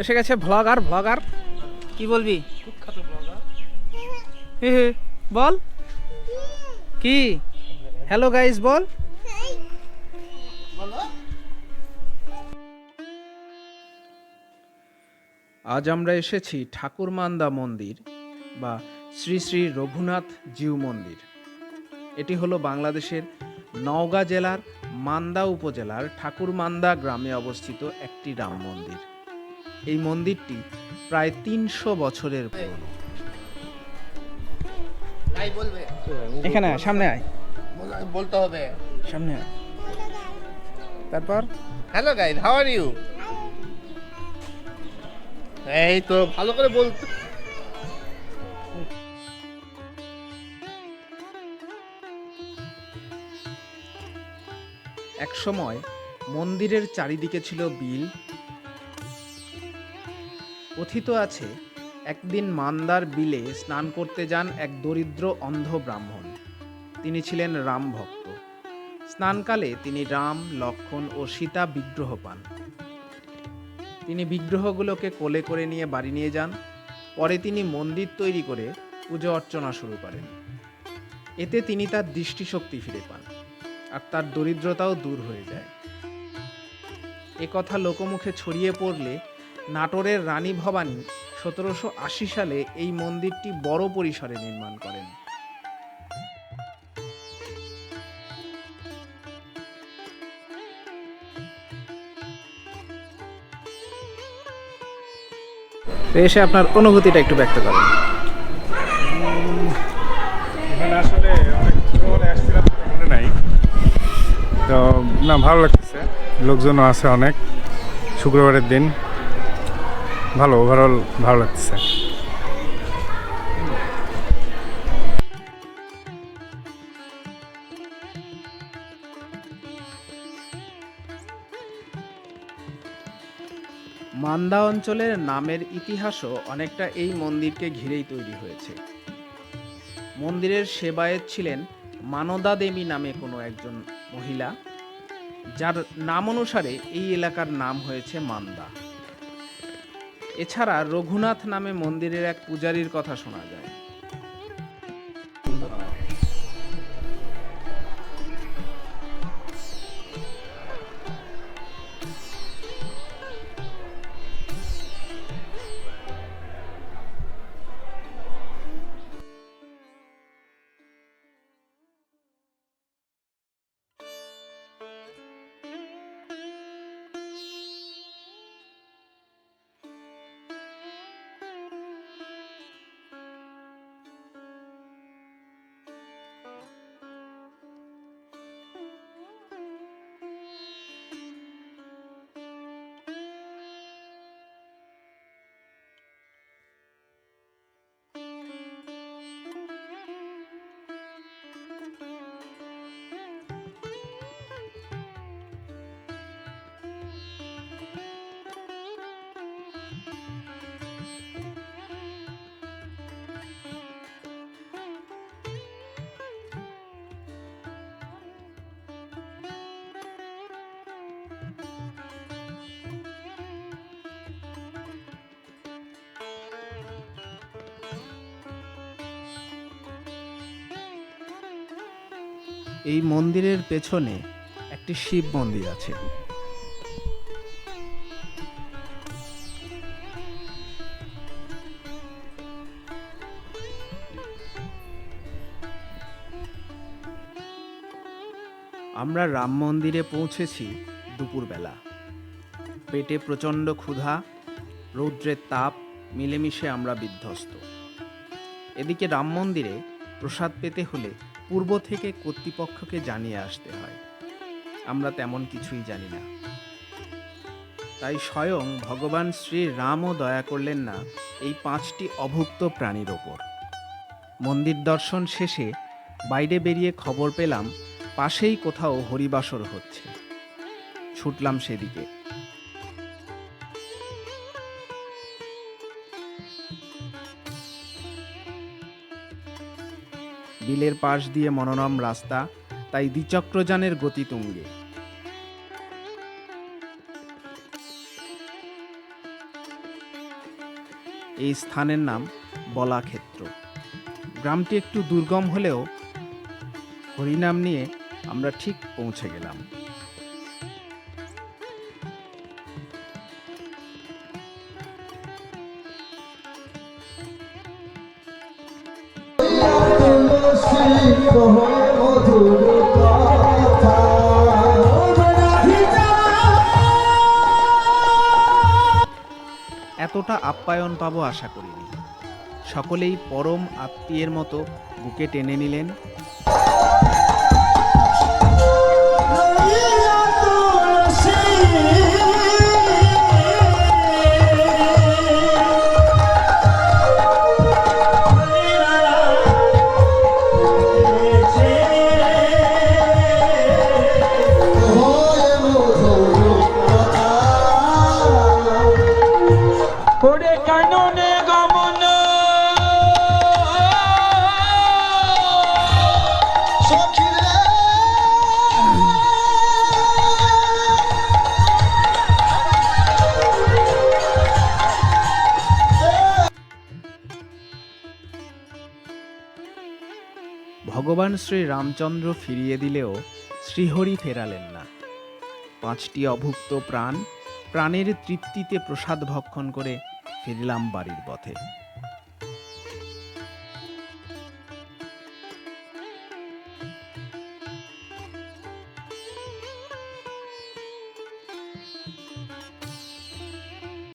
এসে গেছে vlogger vlogger কি বলবি? বল। কি? হ্যালো গাইস বল। আজ আমরা এসেছি ঠাকুরমান্দা মন্দির বা শ্রী শ্রী রঘুনাথ জিউ মন্দির। এটি হলো বাংলাদেশের নওগাঁ জেলার মান্দা উপজেলার ঠাকুরমান্দা গ্রামে অবস্থিত একটি রাম মন্দির। এই মন্দিরটি প্রায় তিনশো বছরের পুরনো। এখানে সামনে আয়। বলতে হবে। সামনে আয়। তারপর? Hello guys how are you এই তো ভালো করে বল। একসময় মন্দিরের চারিদিকে ছিল বিল কথিত আছে, একদিন মান্দার বিলে স্নান করতে যান এক দরিদ্র অন্ধ ব্রাহ্মণ। তিনি ছিলেন রাম ভক্ত। স্নানকালে তিনি রাম, লক্ষণ ও সীতা বিগ্রহ পান। তিনি বিগ্রহগুলোকে কোলে করে নিয়ে বাড়ি নিয়ে যান। পরে তিনি মন্দির তৈরি করে পুজো অর্চনা শুরু করেন। এতে তিনি তার দৃষ্টিশক্তি ফিরে পান আর তার দরিদ্রতাও দূর হয়ে যায়। এ কথা লোকমুখে ছড়িয়ে পড়লে নাটোরের রানী ভবানী সতেরোশো আশি সালে এই মন্দিরটি বড় পরিসরে নির্মাণ করেন। এসে আপনার অনুভূতিটা একটু ব্যক্ত করেন। আসলে অনেক নাই। তো না, ভালো লাগতেছে। লোকজনও আছে অনেক। শুক্রবারের দিন ভালো ওভারঅল ভালো লাগতেছে। মান্দা অঞ্চলের নামের ইতিহাসও অনেকটা এই মন্দিরকে ঘিরেই তৈরি হয়েছে। মন্দিরের সেবায়েত ছিলেন মানদা দেবী নামে কোনো একজন মহিলা, যার নাম অনুসারে এই এলাকার নাম হয়েছে মান্দা। এছাড়া রঘুনাথ নামে মন্দিরের এক পূজারীর কথা শোনা যায়। এই মন্দিরের পেছনে একটি শিব মন্দির আছে। আমরা রাম মন্দিরে পৌঁছেছি দুপুরবেলা। পেটে প্রচণ্ড ক্ষুধা, রৌদ্রের তাপ, মিলেমিশে আমরা বিধ্বস্ত। এদিকে রাম মন্দিরে প্রসাদ পেতে হলে পূর্ব থেকে কর্তৃপক্ষকে জানিয়ে আসতে হয়। আমরা তেমন কিছুই জানি না। তাই স্বয়ং ভগবান শ্রী রামও দয়া করলেন না এই পাঁচটি অভুক্ত প্রাণীর ওপর। মন্দির দর্শন শেষে বাইরে বেরিয়ে খবর পেলাম, পাশেই কোথাও হরিবাসর হচ্ছে। ছুটলাম সেদিকে। বিলের পাশ দিয়ে মনোরম রাস্তা, তাই দ্বিচক্রযানের গতি তুঙ্গে। এই স্থানের নাম বলাক্ষেত্র। গ্রামটি একটু দুর্গম হলেও হরিনাম নিয়ে আমরা ঠিক পৌঁছে গেলাম। এতটা আপ্যায়ন পাবো আশা করিনি। সকলেই পরম আত্মীয়ের মতো বুকে টেনে নিলেন। ভগবান শ্রী রামচন্দ্র ফিরিয়ে দিলেও শ্রীহরি ফেরালেন না। পাঁচটি অভুক্ত প্রাণ প্রাণের তৃপ্তিতে প্রসাদ ভক্ষণ করে ফিরলাম বাড়ির পথে।